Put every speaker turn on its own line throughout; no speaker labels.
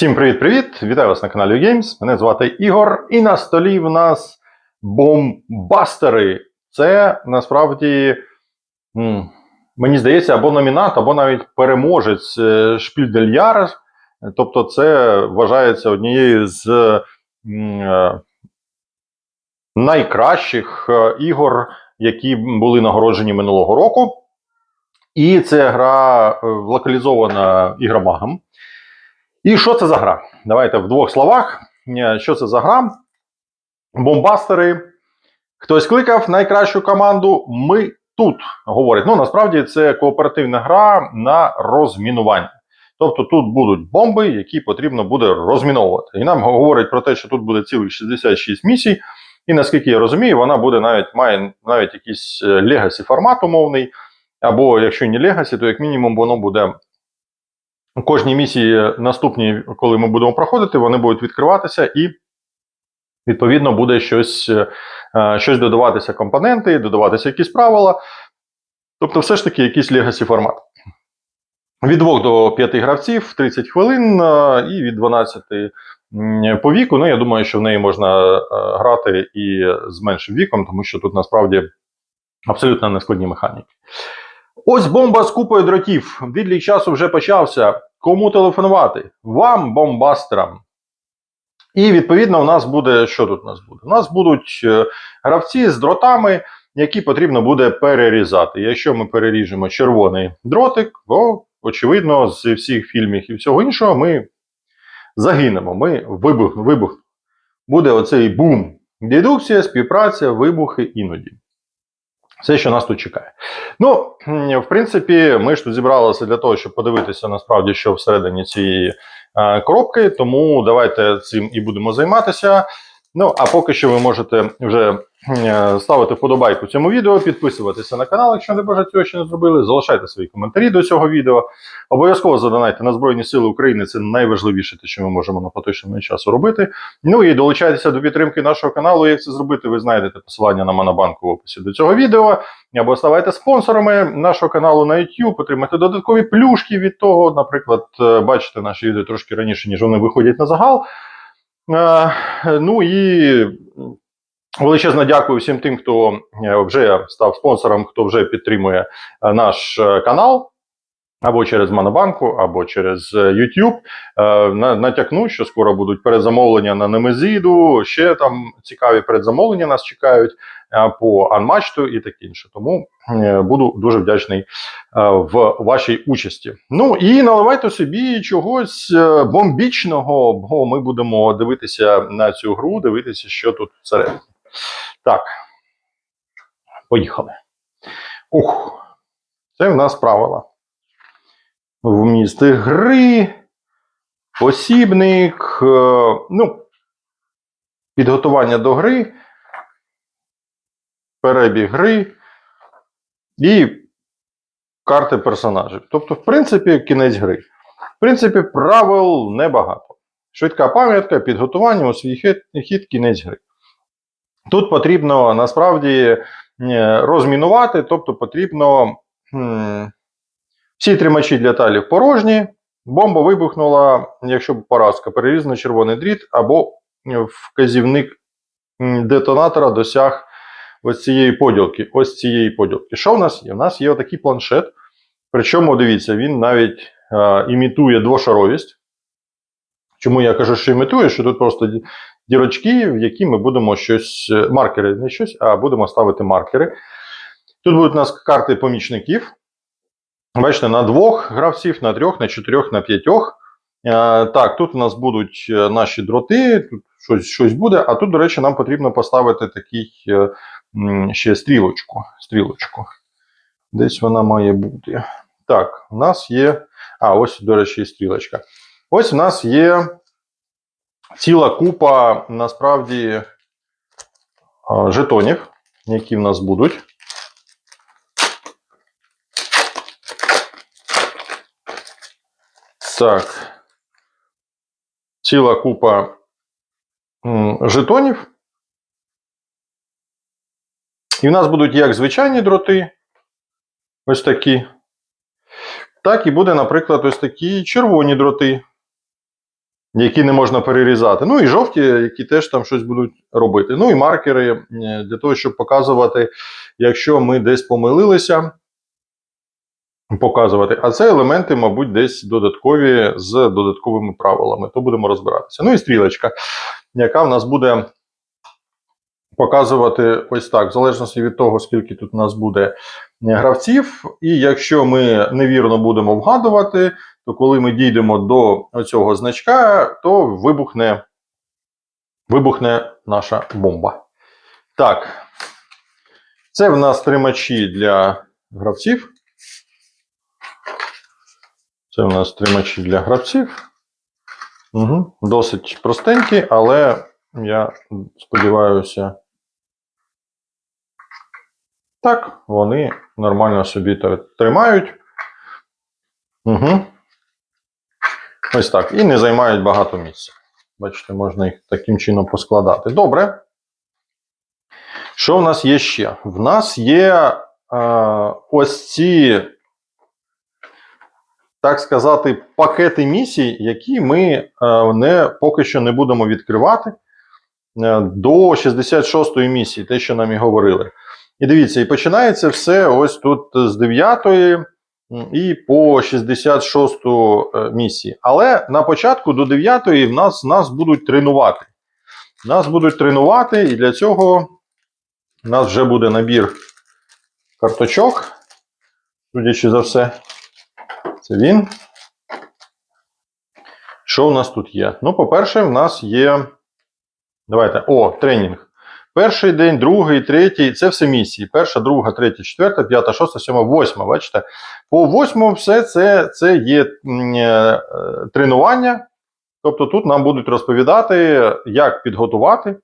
Всім привіт-привіт! Вітаю вас на каналі Games. Мене звати Ігор. І на столі в нас бомбастери. Це насправді, мені здається, або номінат, або навіть переможець е, Шпіль дель Яр. Тобто, це вважається однією з е, найкращих е, ігор, які були нагороджені минулого року. І це гра локалізована ігромагом. І що це за гра? Давайте в двох словах. Е, Що це за гра? Бомбастери. Хтось кликав найкращу команду. Ми тут говорять. Ну, насправді це кооперативна гра на розмінування. Тобто тут будуть бомби, які потрібно буде розміновувати. І нам говорять про те, що тут буде цілих 66 місій. І наскільки я розумію, вона буде навіть має навіть якийсь легасі формат умовний. Або якщо не легасі, то як мінімум воно буде кожній місії наступні, коли ми будемо проходити, вони будуть відкриватися і. Відповідно, буде щось е, щось додаватися компоненти, додаватися якісь правила. Тобто, все ж таки, якийсь legacy формат. Від 2 до 5 гравців 30 хвилин е, і від 12 по віку. Ну, я думаю, що в неї можна е, грати і з меншим віком, тому що тут насправді абсолютно нескладні механіки. Ось бомба з купою дротів. Відлік часу вже почався. Кому телефонувати? Вам, бомбастерам. І відповідно, у нас буде. Що тут у нас буде? У нас будуть е, гравці з дротами, які потрібно буде перерізати. Якщо ми переріжемо червоний дротик, то, очевидно, з всіх фільмів і всього іншого ми загинемо. Ми вибух, вибух. Буде оцей бум. Дедукція, співпраця, вибухи іноді. Все, що нас тут чекає. Ну, в принципі, ми ж тут зібралися для того, щоб подивитися насправді, що всередині цієї е, коробки. Тому давайте цим і будемо займатися. Ну, а поки що ви можете вже е, ставити вподобайку цьому відео, підписуватися на канал, якщо не бажаєте цього ще не зробили. Залишайте свої коментарі до цього відео. Обов'язково задонайте на Збройні Сили України. Це найважливіше, те, що ми можемо на поточному часу робити. Ну і долучайтеся до підтримки нашого каналу. Як це зробити, ви знайдете посилання на Монобанку в описі до цього відео. Або ставайте спонсорами нашого каналу на YouTube, отримайте додаткові плюшки від того. Наприклад, е, бачите наші відео трошки раніше, ніж вони виходять на загал. Е, Ну і величезно дякую всім тим, хто е, вже став спонсором, хто вже підтримує е, наш канал. Або через Монобанку, або через е, YouTube. Е, Натякну, що скоро будуть передзамовлення на Немезіду, ще там цікаві передзамовлення нас чекають е, по Анмачту і таке інше. Тому е, буду дуже вдячний е, в вашій участі. Ну і наливайте собі чогось е, бомбічного, бо ми будемо дивитися на цю гру, дивитися, що тут всередині. Так. Поїхали. Ух, це в нас правила. Вміст гри, посібник, е, ну, підготування до гри, перебіг гри і карти персонажів. Тобто, в принципі, кінець гри. В принципі, правил небагато. Швидка пам'ятка, підготування у свій хід, хід кінець гри. Тут потрібно насправді е, розмінувати, тобто потрібно. м, всі тримачі для талів порожні. Бомба вибухнула, якщо поразка, перерізано червоний дріт, або е, вказівник детонатора досяг ось цієї поділки. Ось цієї поділки. Що в нас є? У нас є отакий планшет. Причому, дивіться, він навіть е, імітує двошаровість. Чому я кажу, що імітує, що тут просто дірочки, в які ми будемо щось, е, маркери, не щось, а будемо ставити маркери. Тут будуть у нас карти помічників. Бачите, на двох гравців, на трьох, на чотирьох, на п'ятьох. Е, так, тут у нас будуть е, наші дроти, тут щось, щось буде, а тут, до речі, нам потрібно поставити такий е, ще стрілочку. стрілочку. Десь вона має бути. Так, у нас є. А, ось, до речі, стрілочка. Ось у нас є ціла купа насправді жетонів, які в нас будуть. Так. Ціла купа жетонів. І в нас будуть як звичайні дроти, ось такі. Так і буде, наприклад, ось такі червоні дроти. які не можна перерізати. Ну і жовті, які теж там щось будуть робити. Ну і маркери для того, щоб показувати, якщо ми десь помилилися. Показувати, а це елементи, мабуть, десь додаткові з додатковими правилами. То будемо розбиратися. Ну і стрілочка, яка в нас буде показувати ось так, в залежності від того, скільки тут у нас буде гравців. І якщо ми невірно будемо вгадувати, то коли ми дійдемо до цього значка, то вибухне, вибухне наша бомба. Так, це в нас тримачі для гравців. Це в нас тримачі для гравців. Угу. Досить простенькі, але я сподіваюся. Так, вони нормально собі тримають. Угу. Ось так. І не займають багато місця. Бачите, можна їх таким чином поскладати. Добре. Що в нас є ще? В нас є е, ось ці, так сказати, пакети місій, які ми е, не, поки що не будемо відкривати е, до 66-ї місії, те, що нам і говорили. І дивіться, і починається все ось тут з 9 і по 66 е, місії. Але на початку до 9 в нас, нас будуть тренувати. Нас будуть тренувати, і для цього у нас вже буде набір карточок. Судячи за все, це він. Що у нас тут є? Ну, по-перше, в нас є. Давайте. О, тренінг. Перший день, другий, третій це все місії. Перша, друга, третя, четверта, п'ята, шоста, сьома, восьма. Бачите? По восьмому все це, це є е, тренування. Тобто тут нам будуть розповідати, як підготувати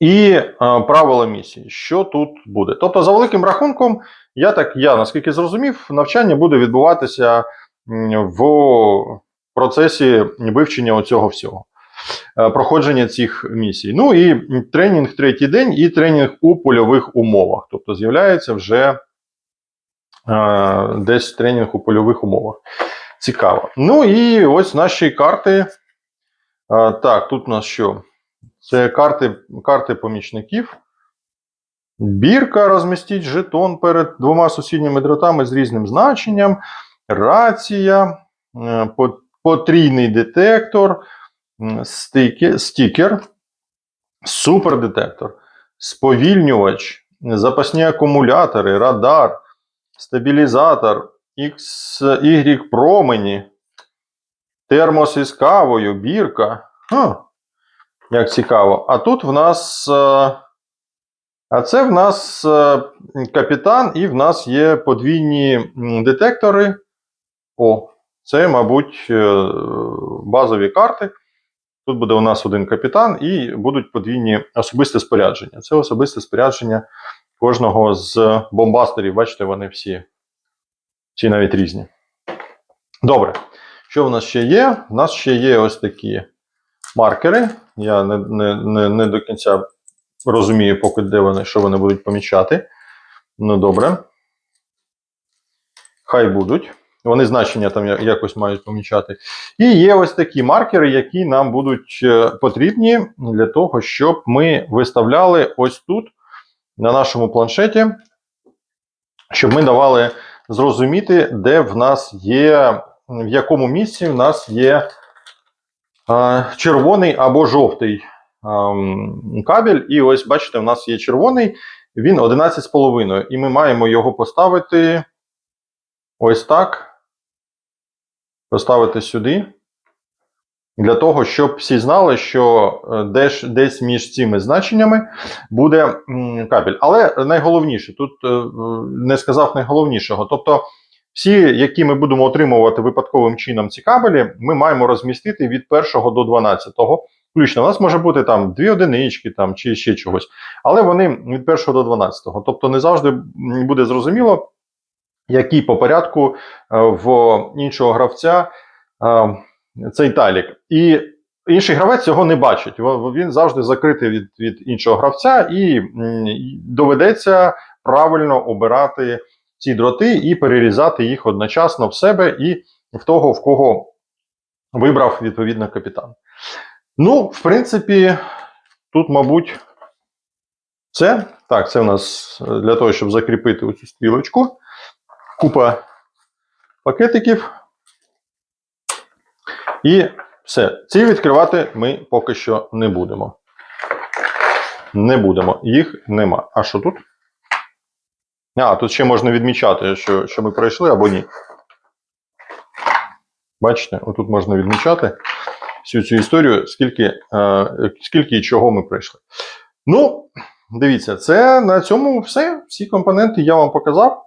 і е, правила місії, що тут буде. Тобто, за великим рахунком, я так, я наскільки зрозумів, навчання буде відбуватися в процесі вивчення оцього всього е, проходження цих місій. Ну і тренінг третій день, і тренінг у польових умовах. Тобто з'являється вже е, десь тренінг у польових умовах. Цікаво. Ну і ось наші карти. Так, тут у нас що? Це карти, карти помічників. Бірка розмістіть жетон перед двома сусідніми дротами з різним значенням. Рація, е, потрійний детектор, стікер, супердетектор, сповільнювач, запасні акумулятори, радар, стабілізатор, Y промені, термос із кавою, бірка. Ха, як цікаво. А тут в нас. е, А це в нас е, капітан, і в нас є подвійні детектори. О, це, мабуть, е, базові карти. Тут буде у нас один капітан, і будуть подвійні особисте спорядження. Це особисте спорядження кожного з бомбастерів. Бачите, вони всі, всі навіть різні. Добре. Що в нас ще є? У нас ще є ось такі маркери. Я не, не, не, не до кінця розумію, поки де вони, що вони будуть помічати. Ну, добре. Хай будуть. Вони значення там якось мають помічати. І є ось такі маркери, які нам будуть е, потрібні для того, щоб ми виставляли ось тут, на нашому планшеті, щоб ми давали зрозуміти, де в нас є, в якому місці в нас є червоний або жовтий кабель. І ось, бачите, в нас є червоний, він 11,5. І ми маємо його поставити ось так. Поставити сюди. Для того, щоб всі знали, що е, десь, десь між цими значеннями буде кабель. Але найголовніше, тут е, не сказав найголовнішого. Тобто, всі, які ми будемо отримувати випадковим чином ці кабелі, ми маємо розмістити від 1 до 12. Включно, у нас може бути там дві одинички там, чи ще чогось. Але вони від 1 до 12. Тобто не завжди буде зрозуміло, який по порядку е, в іншого гравця е, цей талік. І інший гравець цього не бачить. Він завжди закритий від, від іншого гравця, і доведеться правильно обирати ці дроти і перерізати їх одночасно в себе і в того, в кого вибрав відповідно капітан. Ну, в принципі, тут, мабуть, все. Так, це у нас е, для того, щоб закріпити оцю стрілочку. Купа пакетиків. І все. Ці відкривати ми поки що не будемо. Не будемо. Їх нема. А що тут? А, тут ще можна відмічати, що, що ми пройшли або ні. Бачите, отут можна відмічати всю цю історію, скільки, е, скільки і чого ми пройшли. Ну, дивіться, це на цьому все. Всі компоненти я вам показав.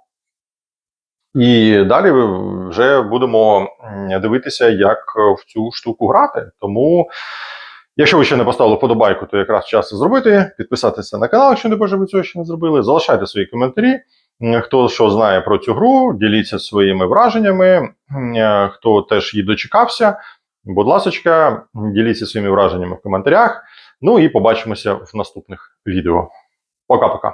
І далі вже будемо дивитися, як в цю штуку грати. Тому, якщо ви ще не поставили подобайку, то якраз час це зробити. Підписатися на канал, якщо не боже, ви цього ще не зробили. Залишайте свої коментарі. Хто що знає про цю гру, діліться своїми враженнями. Е, Хто теж її дочекався, будь ласка, діліться своїми враженнями в коментарях. Ну і побачимося в наступних відео. Пока-пока.